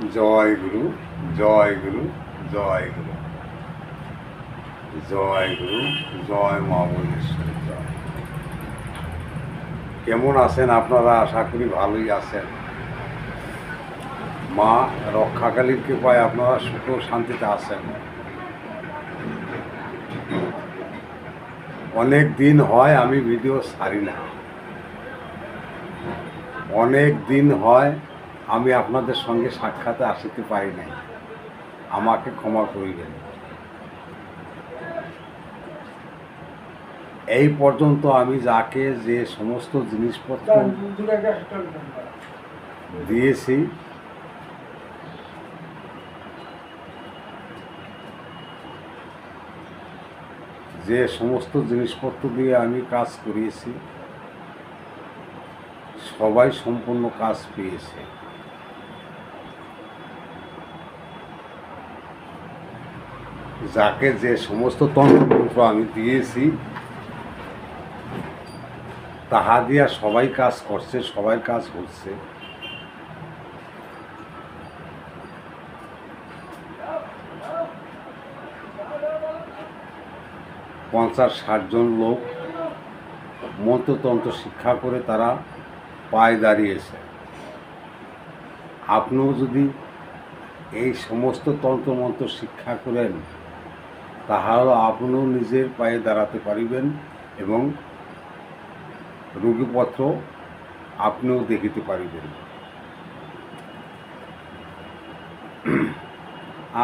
জয় গুরু জয় গুরু জয় গুরু জয় গুরু জয় মা বলেশ্বরী, জয়। কেমন আছেন আপনারা? আশা করি ভালোই আছেন। মা রক্ষাকালীর কৃপায় আপনারা সুখ শান্তিতে আছেন। অনেক দিন হয় আমি ভিডিও ছাড়ি না। অনেক দিন হয় আমি আপনাদের সঙ্গে সাক্ষাতে আসিতে পারি নাই। আমাকে ক্ষমা করিবেন। এই পর্যন্ত আমি যাকে যে সমস্ত জিনিসপত্র দিয়েছি যে সমস্ত জিনিসপত্র দিয়ে আমি কাজ করিয়েছি সবাই সম্পূর্ণ কাজ পেয়েছে। যাকে যে সমস্ত তন্ত্রমন্ত্র আমি দিয়েছি, তাহা দিয়া সবাই কাজ করছে, সবাই কাজ হচ্ছে। পঞ্চাশ ষাটজন লোক মন্ত্রতন্ত্র শিক্ষা করে তারা পায়ে দাঁড়িয়েছে। আপনিও যদি এই সমস্ত তন্ত্রমন্ত্র শিক্ষা করেন তাহলে আপনিও নিজের পায়ে দাঁড়াতে পারিবেন এবং রোগীপত্র আপনিও দেখিতে পারিবেন।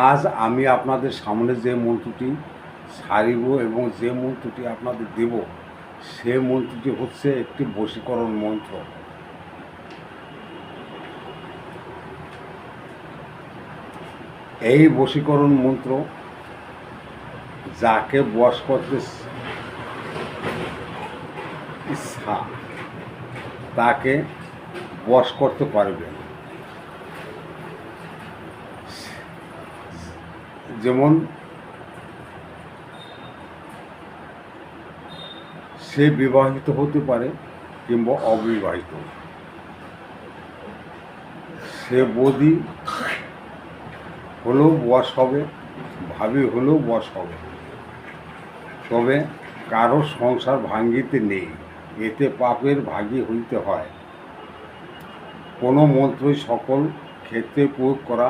আজ আমি আপনাদের সামনে যে মন্ত্রটি সারিব এবং যে মন্ত্রটি আপনাদের দেব, সে মন্ত্রটি হচ্ছে একটি বশীকরণ মন্ত্র। এই বশীকরণ মন্ত্র যাকে বশ করতে ইচ্ছা, তাকে বশ করতে পারবে যেমন সে বিবাহিত হতে পারে কিংবা অবিবাহিত। সে বদি হলেও বশ হবে, ভাবি হলেও বশ হবে। তবে কারও সংসার ভাঙ্গিতে নেই, এতে পাপের ভাগী হইতে হয়। কোনো মন্ত্রই সকল ক্ষেত্রে প্রয়োগ করা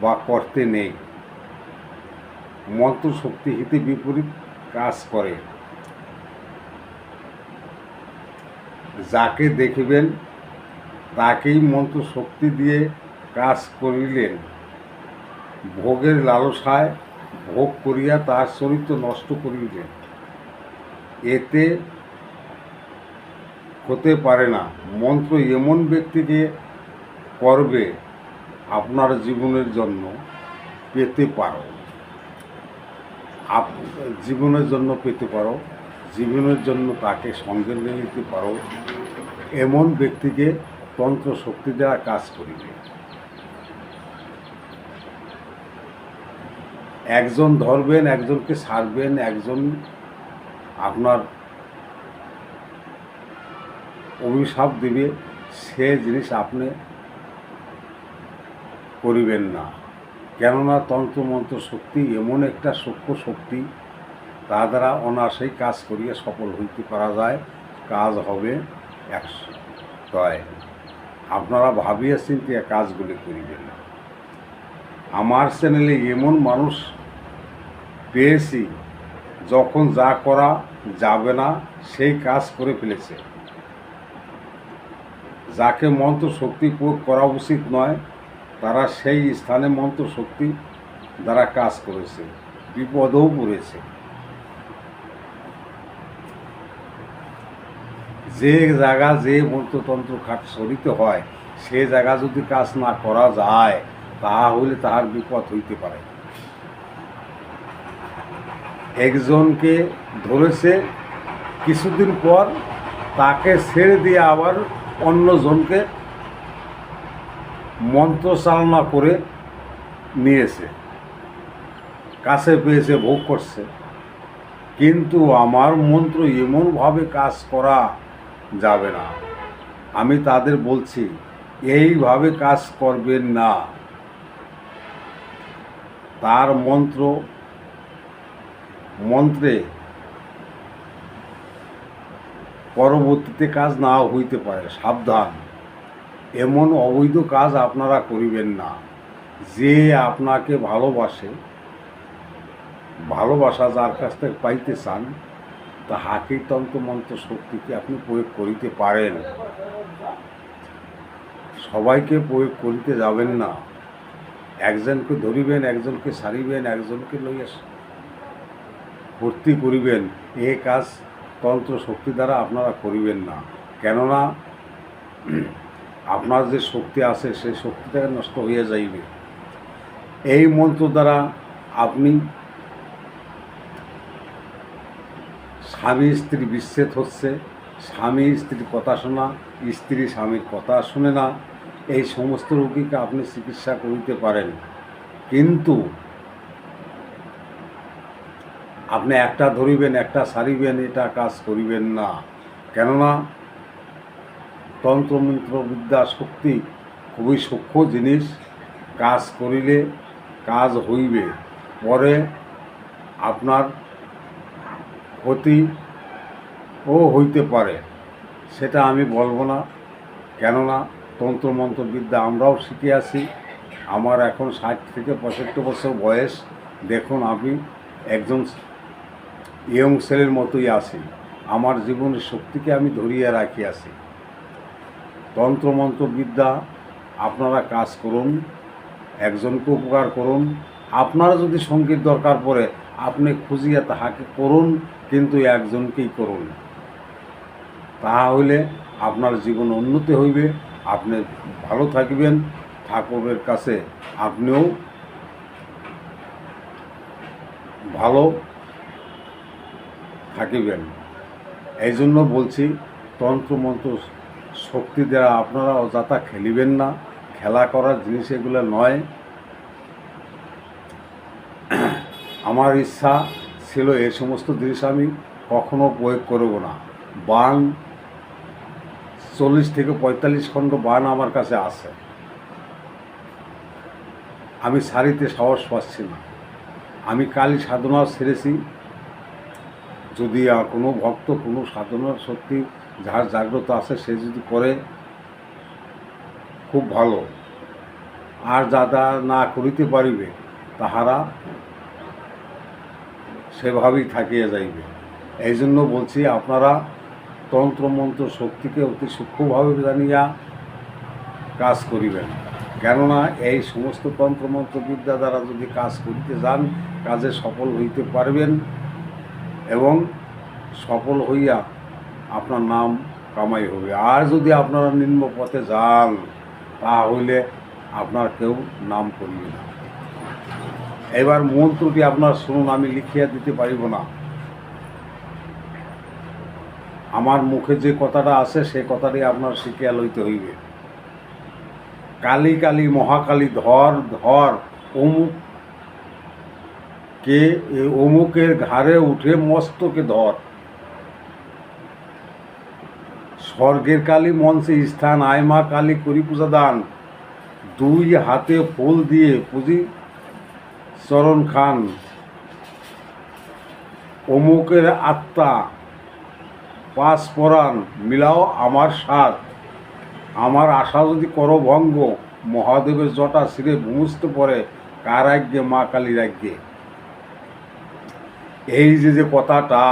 বা করতে নেই। মন্ত্র শক্তি হিতে বিপরীত কাজ করে। যাকে দেখিবেন, তাকেই মন্ত্র শক্তি দিয়ে কাজ করিলেন। ভোগের লালসায় ভোগ করিয়া তার চরিত্র নষ্ট করিলেন এতে হতে পারে না। মন্ত্র এমন ব্যক্তিকে করবে, আপনার জীবনের জন্য পেতে পারো। আপ জীবনের জন্য পেতে পারো, জীবনের জন্য তাকে সঙ্গে নিয়ে নিতে পারো। এমন ব্যক্তিকে তন্ত্র শক্তি দ্বারা কাজ করিবে। একজন ধরবেন, একজনকে সারবেন, একজন আপনার অভিশাপ দেবে, সে জিনিস আপনি করিবেন না। কেননা তন্ত্রমন্ত্র শক্তি এমন একটা সূক্ষ্ম শক্তি, তা দ্বারা অনায়াসেই কাজ করিয়ে সফল হইতে পারা যায়। কাজ হবে একশো আপনারা ভাবিয়া চিন্তিয়া কাজগুলি করিবেন আমার চ্যানেলে এমন মানুষ পেয়েছি, যখন যা করা যাবে না, সেই কাজ করে ফেলেছে। যাকে মন্ত্র শক্তি প্রয়োগ করা উচিত নয়, তারা সেই স্থানে মন্ত্র শক্তি দ্বারা কাজ করেছে, বিপদেও পড়েছে। যে জায়গা যে মন্ত্রতন্ত্র খাট সরিতে হয়, সে জায়গা যদি কাজ না করা যায় তাহা হইলে তাহার বিপদ হইতে পারে। একজনকে ধরেছে, কিছুদিন পর তাকে ছেড়ে দিয়ে আবার অন্যজনকে মন্ত্রচালনা করে নিয়েছে। কাছে পেয়েছে, ভোগ করছে। কিন্তু আমার মন্ত্র এমনভাবে কাজ করা যাবে না। আমি তাদের বলছি, এইভাবে কাজ করবেন না। তার মন্ত্র, মন্ত্রে পরবর্তীতে কাজ না হইতে পারে, সাবধান। এমন অবৈধ কাজ আপনারা করিবেন না। যে আপনাকে ভালোবাসে, ভালোবাসা যার কাছ থেকে পাইতে চান, তাহাকেই তন্ত্র মন্ত্র শক্তিকে আপনি প্রয়োগ করিতে পারেন। সবাইকে প্রয়োগ করিতে যাবেন না। একজনকে ধরিবেন, একজনকে সারিবেন, একজনকে লইয়া ভর্তি করিবেন। এ কাজ তন্ত্র শক্তি দ্বারা আপনারা করিবেন না। কেননা আপনার যে শক্তি আছে, সেই শক্তিটা নষ্ট হয়ে যাইবে। এই মন্ত্র দ্বারা আপনি স্বামী স্ত্রী বিচ্ছেদ হচ্ছে। স্বামী স্ত্রীর কথা শোনা, স্ত্রী স্বামীর কথা শুনে না এই সমস্ত রোগীকে আপনি চিকিৎসা করিতে পারেন। কিন্তু আপনি একটা ধরিবেন, একটা সারিবেন, এটা কাজ করিবেন না। কেননা তন্ত্রমন্ত্র, বিদ্যা, শক্তি খুবই সূক্ষ্ম জিনিস। কাজ করিলে কাজ হইবে। পরে আপনার ক্ষতি ও হইতে পারে, সেটা আমি বলব না। কেননা তন্ত্রমন্ত্র বিদ্যা আমরাও শিখে আছি আমার এখন ষাট থেকে পঁয়ষট্টি বছর বয়স। দেখুন, আমি একজন ইয়ং ছেলের মতোই আছি। আমার জীবনের শক্তিকে আমি ধরিয়ে রাখি আছি। তন্ত্রমন্ত্র বিদ্যা আপনারা কাজ করুন, একজনকে উপকার করুন। আপনারা যদি সংগীত দরকার পড়ে, আপনি খুঁজিয়ে তাহাকে করুন, কিন্তু একজনকেই করুন। তাহা হইলে আপনার জীবন উন্নতি হইবে। আপনি ভালো থাকবেন, ঠাকুরের কাছে আপনিও ভালো থাকিবেন। এই জন্য বলছি, তন্ত্রমন্ত্র শক্তি দেওয়া আপনারা অযথা খেলিবেন না, খেলা করার জিনিস এগুলো নয়। আমার ইচ্ছা ছিল এই সমস্ত জিনিস আমি কখনো প্রয়োগ করব না। বান চল্লিশ থেকে পঁয়তাল্লিশ খণ্ড বান আমার কাছে আছে। আমি সারিতে সাহস পাচ্ছি না। আমি কালী সাধনা ছেড়েছি যদি কোনো ভক্ত, কোনো সাধনার সত্যি যার জাগ্রত আছে, সে যদি করে, খুব ভালো। আর যারা না করিতে পারিবে, তাহারা সেভাবেই থাকিয়া যাইবে। এই জন্য বলছি, আপনারা তন্ত্রমন্ত্র শক্তিকে অতি সূক্ষ্মভাবে জানিয়া কাজ করিবেন। কেননা এই সমস্ত তন্ত্রমন্ত্র বিদ্যা দ্বারা যদি কাজ করিতে যান, কাজে সফল হইতে পারবেন এবং সফল হইয়া আপনার নাম কামাই হবে। আর যদি আপনারা নিম্ন পথে যান, তাহলে আপনার কেউ নাম করিবে না। এবার মন্ত্রটি আপনার শুনুন, আমি লিখিয়া দিতে পারিব না। আমার মুখে যে কথাটা আছে সে কথাটি আপনার শিখিয়া লইতে হইবে। কালী কালী মহাকালী ধর ধর, অমুক কে অমুকের ঘাড়ে উঠে মস্তকে ধর। স্বর্গের কালী মঞ্চে স্থান, আয় মা কালী করি পূজা দান। দুই হাতে ফুল দিয়ে পুজি চরণ খান। অমুকের আত্মা পাশ পরাণ মিলাও আমার সাথ আমার আশা যদি করো ভঙ্গ, মহাদেবের জটা শিরে ভূমিষ্ঠ পরে কার আজ্ঞে, মা কালীর আজ্ঞে? এই যে যে কথাটা,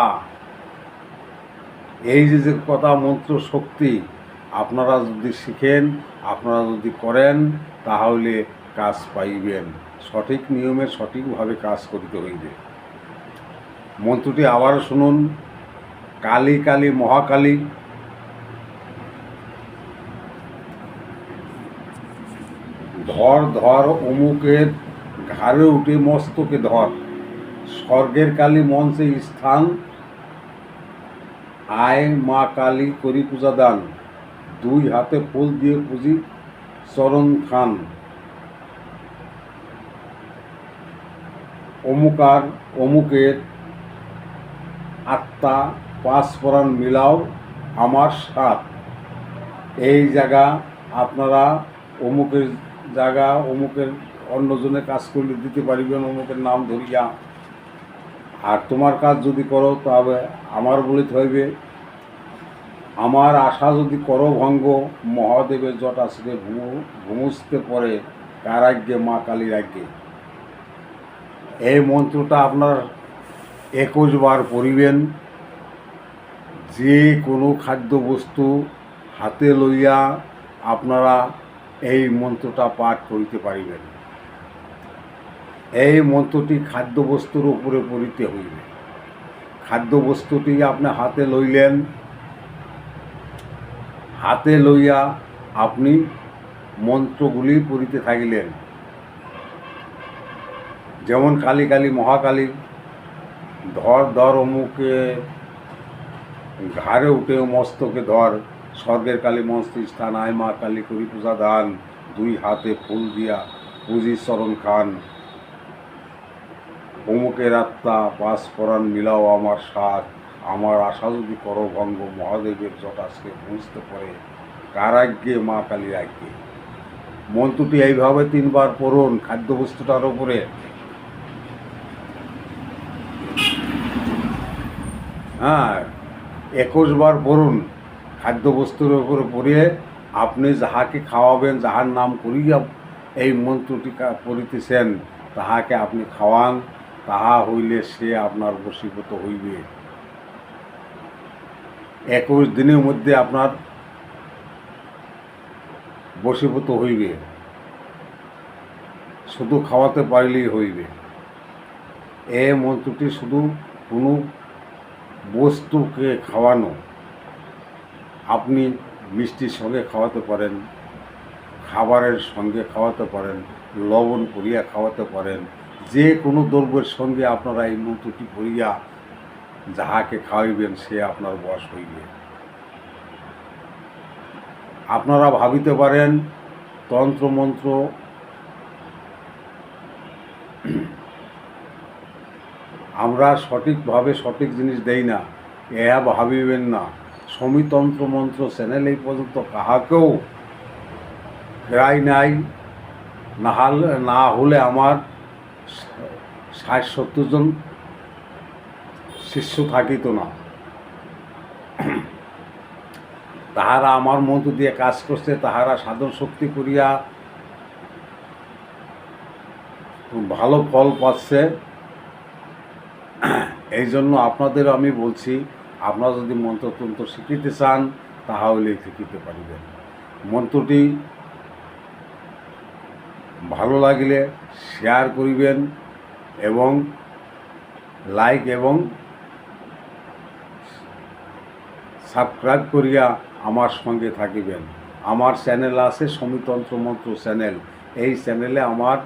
এই যে যে কথা মন্ত্র শক্তি, আপনারা যদি শিখেন, আপনারা যদি করেন, তাহলে কাজ পাইবেন। সঠিক নিয়মে সঠিকভাবে কাজ করিতে হইবে। মন্ত্রটি আবার শুনুন। কালী কালী, মহাকালী। ধর ধর, অমুকের ঘাড়ে উঠে মস্তকে ধর। স্বর্গের কালী মঞ্চে স্থান। আয় মা কালী করি পূজা দান। দুই হাতে ফুল দিয়ে পুজি চরণ খান। অমুকার অমুকের আত্মা পাঁচ পরাণ মিলাও আমার সাথ এই জায়গা আপনারা অমুকের জায়গা, অমুকের অন্যজনে কাজ করলে দিতে পারিবেন, অমুকের নাম ধরিয়া। আর তোমার কাজ যদি করো তবে আমার বলিতে হইবে, আমার আশা যদি করো ভঙ্গ, মহাদেবের জটা থেকে ঘুমুসতে পরে কার আজ্ঞে মা কালীর আজ্ঞে। এই মন্ত্রটা আপনার একুশ বার পড়িবেন। যে কোনো খাদ্যবস্তু হাতে লইয়া আপনারা এই মন্ত্রটা পাঠ করিতে পারিবেন। এই মন্ত্রটি খাদ্যবস্তুর উপরে পড়িতে হইবে। খাদ্যবস্তুটি আপনি হাতে লইলেন, হাতে লইয়া আপনি মন্ত্রগুলি পড়িতে থাকিলেন। যেমন কালী কালী মহাকালী, ধর ধর অমুকে ঘাড়ে উঠে মস্তকে ধর, স্বর্গের কালী মস্ত স্থান, আয় মা কালী করি পূজা দান, দুই হাতে ফুল দিয়া পুঁজি চরণ খান। অমুকের আত্মা বাস করান মিলাও আমার সাথ আমার আশা যদি করো ভঙ্গ, মহাদেবের জটাসকে বুঝতে পারে কার আজ্ঞে মা কালীর আজ্ঞে। মন্ত্রটি এইভাবে তিনবার পড়ুন খাদ্যবস্তুটার ওপরে হ্যাঁ একুশ বার পড়ুন। খাদ্যবস্তুর উপরে পড়িয়ে আপনি যাহাকে খাওয়াবেন, যাহার নাম করিয়া এই মন্ত্রটি পড়িতেছেন, তাহাকে আপনি খাওয়ান, তাহা হইলে সে আপনার বশীভূত হইবে। একুশ দিনের মধ্যে আপনার বশীভূত হইবে। শুধু খাওয়াতে পারলেই হইবে। এ মন্ত্রটি শুধু কোনো বস্তুকে খাওয়ানো। আপনি মিষ্টির সঙ্গে খাওয়াতে পারেন, খাবারের সঙ্গে খাওয়াতে পারেন, লবণ করিয়া খাওয়াতে পারেন, যে কোনো দ্রব্যের সঙ্গে আপনারা এই মন্ত্রটি পড়িয়া যাহাকে খাওয়াইবেন সে আপনার বশ হইবে। আপনারা ভাবিতে পারেন, তন্ত্রমন্ত্র আমরা সঠিকভাবে সঠিক জিনিস দেই না এহা ভাবিবেন না। সমিতন্ত্র মন্ত্র চ্যানেল এই পর্যন্ত কাহাকেও ফেরাই নাই। না হলে না হলে আমার ষাট সত্তর জন শিষ্য থাকিত না। তাহারা আমার মধ্য দিয়ে কাজ করছে, তাহারা সাধন শক্তি করিয়া ভালো ফল পাচ্ছে। এই জন্য আপনাদের আমি বলছি, আপনারা যদি মন্ত্রতন্ত্র শিখিতে চান, তাহলে শিখিতে পারিবেন। মন্ত্রটি ভালো লাগলে শেয়ার করিবেন এবং লাইক এবং সাবস্ক্রাইব করিয়া আমার সঙ্গে থাকিবেন। আমার চ্যানেল আছে সমিতন্ত্র মন্ত্র চ্যানেল এই চ্যানেলে আমার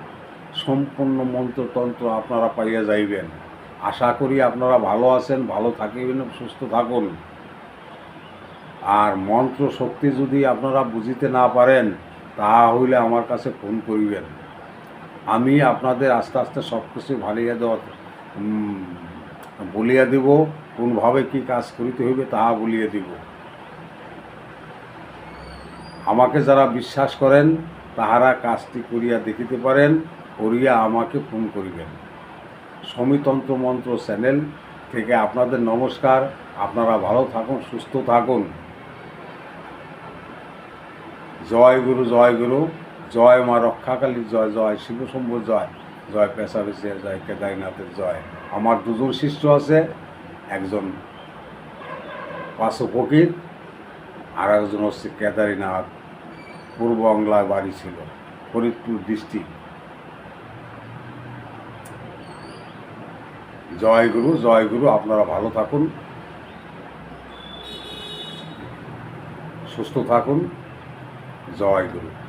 সম্পূর্ণ মন্ত্রতন্ত্র আপনারা পাইয়া যাইবেন। আশা করি আপনারা ভালো আছেন, ভালো থাকিবেন, সুস্থ থাকুন। আর মন্ত্র শক্তি যদি আপনারা বুঝিতে না পারেন তাহা হইলে আমার কাছে ফোন করিবেন। আমি আপনাদের আস্তে আস্তে সব কিছু ভালিয়া দেওয়া বলিয়া দিব, কোনভাবে কি কাজ করিতে হইবে তাহা বলিয়া দিব। আমাকে যারা বিশ্বাস করেন, তাহারা কাজটি করিয়া দেখিতে পারেন, করিয়া আমাকে ফোন করিবেন। সমিতন্ত্র মন্ত্র চ্যানেল থেকে আপনাদের নমস্কার। আপনারা ভালো থাকুন, সুস্থ থাকুন। জয় গুরু জয় গুরু। জয় মা রক্ষাকালী, জয় জয় শিবশম্ভ জয়। জয় পেশা পেশাবেশিয়া জয় কেদারনাথের, জয়। আমার দুজন শিষ্য আছে, একজন পাশু ফকির আর একজন হচ্ছে কেদারীনাথ। পূর্ব বাংলায় বাড়ি ছিল, ফরিদপুর ডিস্ট্রিক্ট জয় গুরু জয় গুরু আপনারা ভালো থাকুন। সুস্থ থাকুন। জয় গুরু।